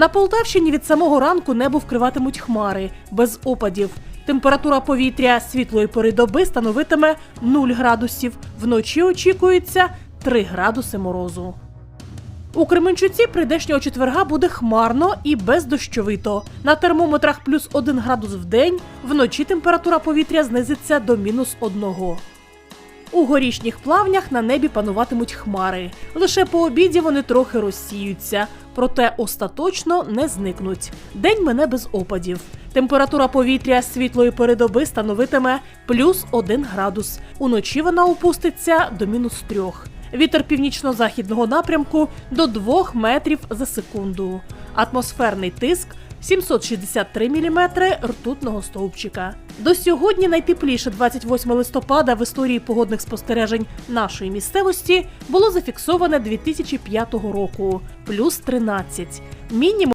На Полтавщині від самого ранку небо вкриватимуть хмари без опадів. Температура повітря світлої пори доби становитиме 0 градусів. Вночі очікується 3 градуси морозу. У Кременчуці прийдешнього четверга буде хмарно і бездощовито. На термометрах плюс 1 градус в день, вночі температура повітря знизиться до мінус 1. У горішніх плавнях на небі пануватимуть хмари. Лише по обіді вони трохи розсіються, проте остаточно не зникнуть. День мене без опадів. Температура повітря світлої передоби становитиме плюс 1 градус. Уночі вона опуститься до мінус 3. Вітер північно-західного напрямку до 2 метрів за секунду. Атмосферний тиск 763 мм ртутного стовпчика. До сьогодні найтепліше 28 листопада в історії погодних спостережень нашої місцевості було зафіксоване 2005 року плюс 13. Мінімум